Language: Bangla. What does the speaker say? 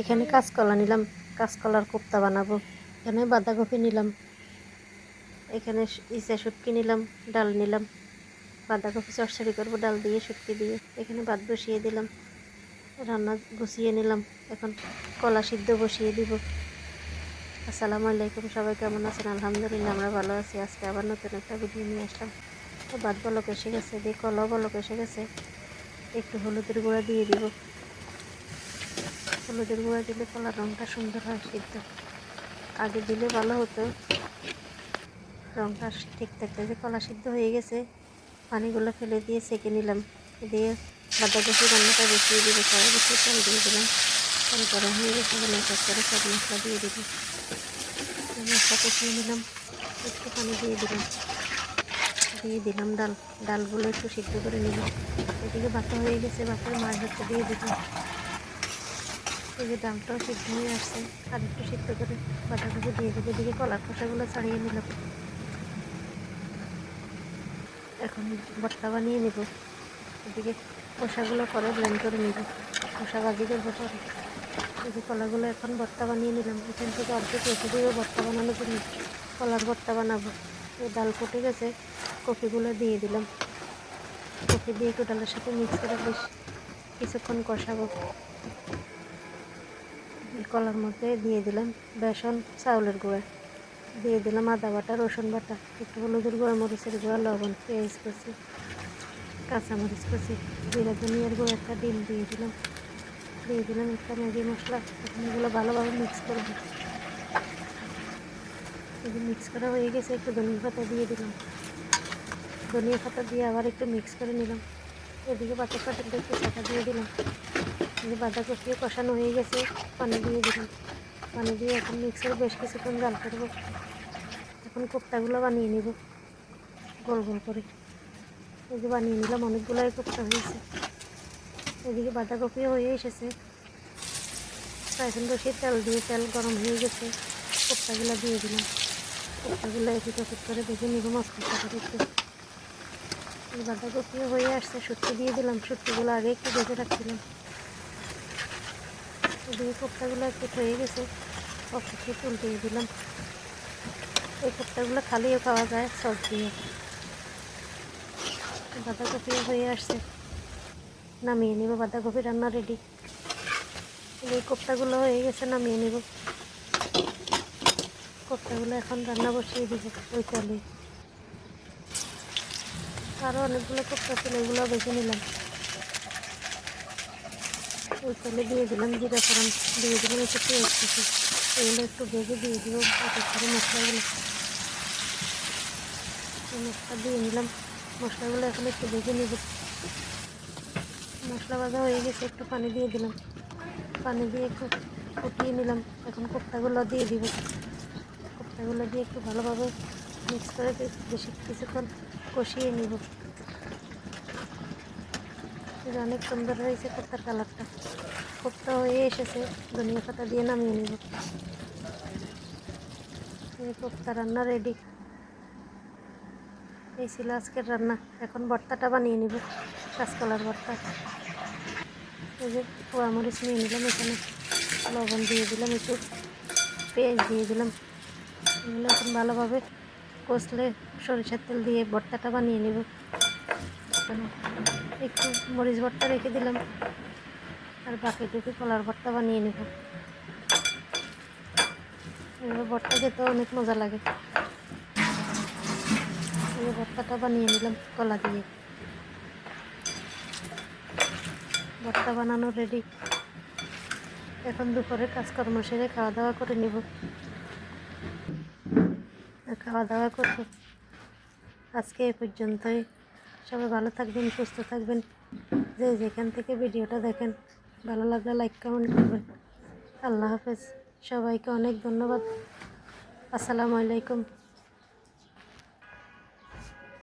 এখানে কাঁচকলা নিলাম, কাঁচকলার কোপ্তা বানাবো। এখানে বাঁধাকপি নিলাম, এখানে ইসে শুটকি নিলাম, ডাল নিলাম। বাঁধাকপি চরচড়ি করব, ডাল দিয়ে, শুটকি দিয়ে। এখানে ভাত বসিয়ে দিলাম, রান্না বসিয়ে নিলাম। এখন কলা সিদ্ধ বসিয়ে দিব। আসসালামু আলাইকুম, সবাই কেমন আছেন? আলহামদুলিল্লাহ, আমরা ভালো আছি। আজকে আবার নতুন একটা ভিডিও নিয়ে আসলাম। ভাত বলক এসে গেছে, দিয়ে কলাও বলক এসে গেছে। একটু হলুদের গুঁড়া দিয়ে দিব। হলুদের গুঁড়া দিলে কলার রঙটা সুন্দর হয় সিদ্ধ। আগে দিলে ভালো হতো। রঙটা ঠিক থাকতে যে কলা সিদ্ধ হয়ে গেছে, পানিগুলো ফেলে দিয়ে সেঁকে নিলাম। দিয়ে বাঁধাকপি রান্নাটা বসিয়ে দিব, কড়াই বসিয়ে তেল দিয়ে দিলাম। তেল গরম হয়ে গেছে এক করে সব মশলা দিয়ে দিব। মশলা কষিয়ে নিলাম, একটু পানি দিয়ে দিলাম। দিয়ে দিলাম ডাল। ডালগুলো একটু সিদ্ধ করে নিলাম। এদিকে বাটা হয়ে গেছে বাটার মাছ হচ্ছে দিয়ে দিলাম। এই যে ডালটাও সিদ্ধ হয়ে আসছে আর একটু সিদ্ধ করে বাটাটাকে দিয়ে দেবো। এদিকে কলার খোসাগুলো ছাড়িয়ে নিলাম। এখন ভর্তা বানিয়ে নেব। এদিকে খোসাগুলো পরে ব্লেন্ড করে নেব। খোসা ভাজি করব পরে। এই কলাগুলো এখন ভর্তা বানিয়ে নিলাম। এখান থেকে অর্ধেক রেখে দিয়ে ভর্তা বানানোর জন্য। কলার ভর্তা বানাবো। এই ডাল ফুটে গেছে। কপিগুলো দিয়ে দিলাম। কপি দিয়ে একটু ডালের সাথে মিক্স করে বেশ কিছুক্ষণ কষাবো। কলার মধ্যে দিয়ে দিলাম বেসন, চাউলের গুঁড়া। দিয়ে দিলাম আদা বাটা, রসুন বাটা, একটু হলুদের গুঁড়া, মরিচের গুঁড়া, লবণ, পেঁয়াজ কষি কাঁচামরিচ কষি জিরা, ধনিয়ার গুঁড়া, একটা ডিম দিয়ে দিলাম। দিয়ে দিলাম একটা ম্যাগি মশলা। এখন এগুলো ভালোভাবে মিক্স করব। এই মিক্স করা হয়ে গেছে, একটু ধনিয়া পাতা দিয়ে দিলাম। ধনিয়া পাতা দিয়ে আবার একটু মিক্স করে নিলাম। এদিকে পাতা পাতাটা একটু চাটা দিয়ে দিলাম। এই বাঁধাকপিও কষানো হয়ে গেছে, পানি দিয়ে দিলাম। পানি দিয়ে এখন মিক্সার বেশ কিছুক্ষণ জাল করব। এখন কোপ্তাগুলো বানিয়ে নিব, গোল গোল করে। এই যে বানিয়ে নিলাম, অনেকগুলোই কোপ্তা হয়েছে। এদিকে বাঁধাকপিও হয়ে এসেছে। এখন বসিয়ে তেল দিয়ে তেল গরম হয়ে গেছে, কোপ্তাগুলো দিয়ে দিলাম। কোপ্তাগুলো এদিকে ওপিট করে দেখে নিব মশলা করে একটু বাঁধাকপিও হয়ে আসছে, সুটকি দিয়ে দিলাম। সুটকিগুলো আগে একটু বেঁচে রাখছিলাম। এদিকে কোপ্তাগুলো একটু হয়ে গেছে। সব কিছু উল্টিয়ে দিলাম। এই কোপ্তাগুলো খালিও খাওয়া যায় সস দিয়ে। বাঁধাকপি হয়ে আসছে। নামিয়ে নিব, বাঁধাকপি রান্না রেডি এই কোপ্তাগুলো হয়ে গেছে, নামিয়ে নিব। কোপ্তাগুলো এখন রান্না বসিয়ে দিব, ওই তেলে। আরও অনেকগুলো কোপ্তা ছিল, এগুলো বেছে নিলাম। ওই তেলে দিয়ে দিলাম জিরা ফোড়ন দিয়ে দিলাম, একটু পেঁয়াজ কুচি, এগুলো একটু ভেজে দিয়ে দিব করে মশলাগুলো মশলা দিয়ে নিলাম। মশলাগুলো এখন একটু ভেজে নিব। মশলা ভাজা হয়ে গেছে, একটু পানি দিয়ে দিলাম। পানি দিয়ে একটু ফুটিয়ে নিলাম। এখন কোপ্তাগুলো দিয়ে দিব। কোপ্তাগুলো দিয়ে একটু ভালোভাবে মিক্স করে বেশি কিছুক্ষণ কষিয়ে নিব। অনেক সুন্দর হয়েছে কোপ্তার কালারটা। কোপ্তা হয়ে এসেছে, ধনিয়া পাতা দিয়ে নামিয়ে নিব। এই কোপ্তা রান্না রেডি এই ছিল আজকের রান্না। এখন ভর্তাটা বানিয়ে নিব, কাঁচকলার ভর্তা। এই যে পোয়া মরিচ নিয়ে নিলাম এখানে, লবণ দিয়ে দিলাম একটু, পেঁয়াজ দিয়ে দিলাম। এগুলো এখন ভালোভাবে কষলে সরিষার তেল দিয়ে ভর্তাটা বানিয়ে নেব। একটু মরিচ ভর্তা রেখে দিলাম। আর বাকিটুকু কলার ভর্তা বানিয়ে নেব। ভর্তা খেতেও অনেক মজা লাগে। ভর্তাটা বানিয়ে নিলাম কলা দিয়ে। ভর্তা বানানো রেডি এখন দুপুরে কাজকর্ম সেরে খাওয়া দাওয়া করে নেব। খাওয়া দাওয়া করব। আজকে এ পর্যন্তই। সবাই ভালো থাকবেন, সুস্থ থাকবেন। যে যেখান থেকে ভিডিওটা দেখেন, ভালো লাগলে লাইক কমেন্ট করবেন। আল্লাহ হাফেজ। সবাইকে অনেক ধন্যবাদ। আসসালামু আলাইকুম।